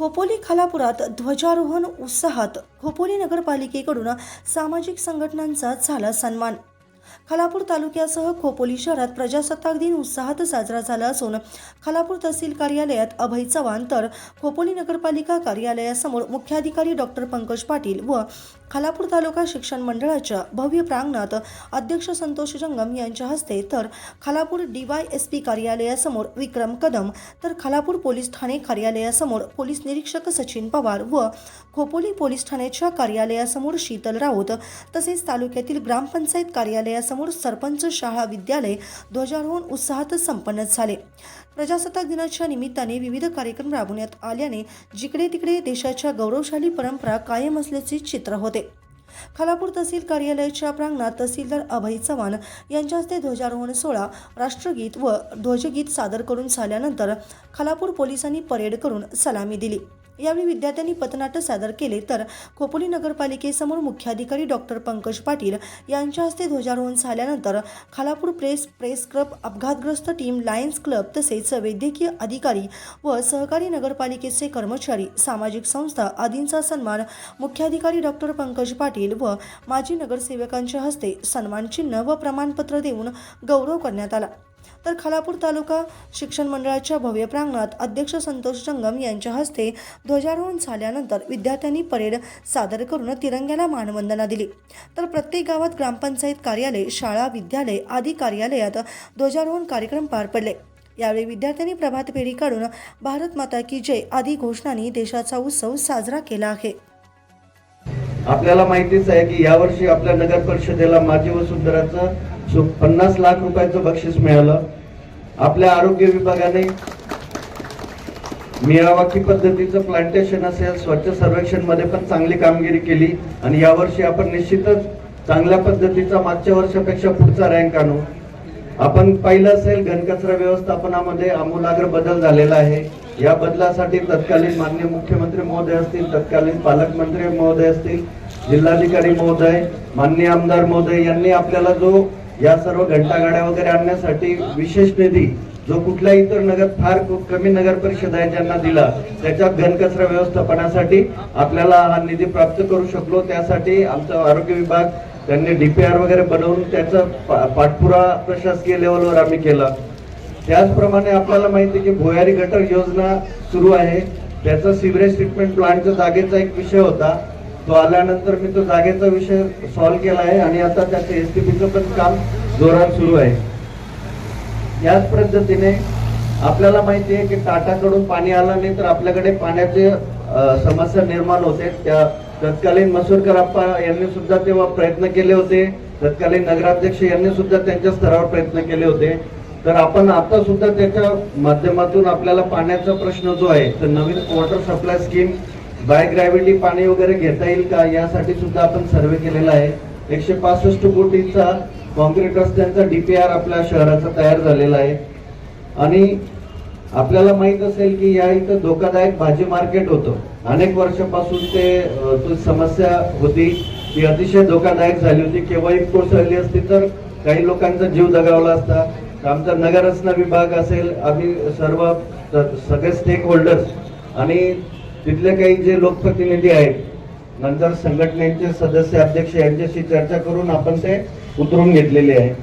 खोपोली खालापुरात ध्वजारोहण उत्साहात खोपोली नगरपालिकेकडून सामाजिक संघटनांचा झाला सन्मान. खालापूर तालुक्यासह खोपोली शहरात प्रजासत्ताक दिन उत्साहात साजरा झाला असून खालापूर तहसील कार्यालयात अभय चव्हाण तर खोपोली नगरपालिका कार्यालयासमोर मुख्याधिकारी डॉक्टर पंकज पाटील व खालापूर तालुका शिक्षण मंडळाच्या भव्य प्रांगणात अध्यक्ष संतोष जंगम यांच्या हस्ते तर खालापूर डीवाय एस पी कार्यालयासमोर विक्रम कदम तर खालापूर पोलीस ठाणे कार्यालयासमोर पोलीस निरीक्षक सचिन पवार व खोपोली पोलीस ठाण्याच्या कार्यालयासमोर शीतल राऊत तसेच तालुक्यातील ग्रामपंचायत कार्यालयासमोर सरपंच शाळा विद्यालय ध्वजारोहण उत्साहात संपन्न झाले. प्रजासत्ताक दिनाच्या निमित्ताने विविध कार्यक्रम राबवण्यात आल्याने जिकडे तिकडे देशाच्या गौरवशाली परंपरा कायम असल्याचे चित्र होते. खालापूर तहसील कार्यालयाच्या प्रांगणात तहसीलदार अभय चव्हाण यांच्या हस्ते ध्वजारोहण सोहळा राष्ट्रगीत व ध्वजगीत सादर करून झाल्यानंतर खालापूर पोलिसांनी परेड करून सलामी दिली. यावेळी विद्यार्थ्यांनी पथनाट्य सादर केले तर खोपोली नगरपालिकेसमोर मुख्याधिकारी डॉक्टर पंकज पाटील यांच्या हस्ते ध्वजारोहण झाल्यानंतर खालापूर प्रेस प्रेस क्लब अपघातग्रस्त टीम लायन्स क्लब तसेच वैद्यकीय अधिकारी व सहकारी नगरपालिकेचे कर्मचारी सामाजिक संस्था आदींचा सन्मान मुख्याधिकारी डॉक्टर पंकज पाटील व माजी नगरसेवकांच्या हस्ते सन्मानचिन्ह व प्रमाणपत्र देऊन गौरव करण्यात आला. तर खालापूर तालुका शिक्षण मंडळाच्या भव्य प्रांगणात अध्यक्ष संतोष जंगम यांच्या हस्ते ध्वजारोहण झाल्यानंतर विद्यार्थ्यांनी परेड सादर करून तिरंग्याला मानवंदना दिली. तर प्रत्येक गावात ग्रामपंचायत कार्यालय शाळा विद्यालय आदी कार्यालयात ध्वजारोहण कार्यक्रम पार पडले. यावेळी विद्यार्थ्यांनी प्रभात फेरी काढून भारत माता की जय आदी घोषणांनी देशाचा उत्सव साजरा केला आहे. आपल्याला माहितीच आहे की यावर्षी आपल्या नगर परिषदेला माजी वसुंधराचं पन्नास लाख रुपयाचं बक्षीस मिळालं आपल्या आरोग्य विभागाने मियावाकी पद्धतीचं प्लांटेशन असेल स्वच्छ सर्वेक्षणमध्ये पण चांगली कामगिरी केली आणि यावर्षी आपण निश्चितच चांगल्या पद्धतीचा मागच्या वर्षापेक्षा पुढचा रँक आणू. आपण पाहिलं असेल घनकचरा व्यवस्थापनामध्ये आमूलाग्र बदल झालेला आहे. या बदलासाठी तत्कालीन मान्य मुख्यमंत्री महोदय असतील तत्कालीन पालकमंत्री महोदय असतील जिल्हाधिकारी महोदय मान्य आमदार महोदय यांनी आपल्याला जो या सर्व घंटागाड्या वगैरे आणण्यासाठी विशेष निधी जो कुठल्या इतर नगर फार खूप कमी नगर परिषद आहे ज्यांना दिला त्याच्यात घनकचरा व्यवस्थापनासाठी आपल्याला हा निधी प्राप्त करू शकलो. त्यासाठी आमचा आरोग्य विभाग त्यांनी डीपीआर वगैरे बनवून त्याचा पाठपुरा प्रशासकीय लेवलवर आम्ही केला. त्याचप्रमाणे आपल्याला माहिती आहे की भुयारी गटर योजना सुरू आहे. त्याचा सिवरेज ट्रीटमेंट प्लांटच्या जागेचा एक विषय होता. तो आल्यानंतर मी तो जागेचा विषय सॉल्व्ह केला आहे आणि आता त्याचं एसटीपीचं पण काम जोरात सुरू आहे. याच पद्धतीने आपल्याला माहिती आहे की टाटाकडून पाणी आलं नाही तर आपल्याकडे पाण्याचे समस्या निर्माण होते. त्या तत्कालीन मसूरकर आप्पा यांनी सुद्धा तेव्हा प्रयत्न केले होते. तत्कालीन नगराध्यक्ष यांनी सुद्धा त्यांच्या स्तरावर प्रयत्न केले होते. तर आपण आता सुद्धा त्याच्या माध्यमातून आपल्याला पाण्याचा प्रश्न जो आहे तर नवीन water supply scheme by gravity पाणी वगैरे घेता येईल का? यासाठी सुद्धा आपण सर्वे केलेला आहे. एकशे पासष्ट कोटीचा कॉन्क्रीट रस्त्यांचा डीपीआर आपल्या शहराचा तयार झालेला आहे. आणि आपल्याला माहीत असेल की या इथं धोकादायक भाजी मार्केट होतं. अनेक वर्षापासून ते तो समस्या होती. ती अतिशय धोकादायक झाली होती. केव्हाही कोसळली असती तर काही लोकांचा जीव दगावला असता. तर आमचा नगररचना विभाग असेल आम्ही सर्व सगळे स्टेक होल्डर्स आणि तिथले काही जे लोकप्रतिनिधी आहेत नंतर संघटनेचे सदस्य अध्यक्ष यांच्याशी चर्चा करून आपण ते उतरून घेतलेले आहे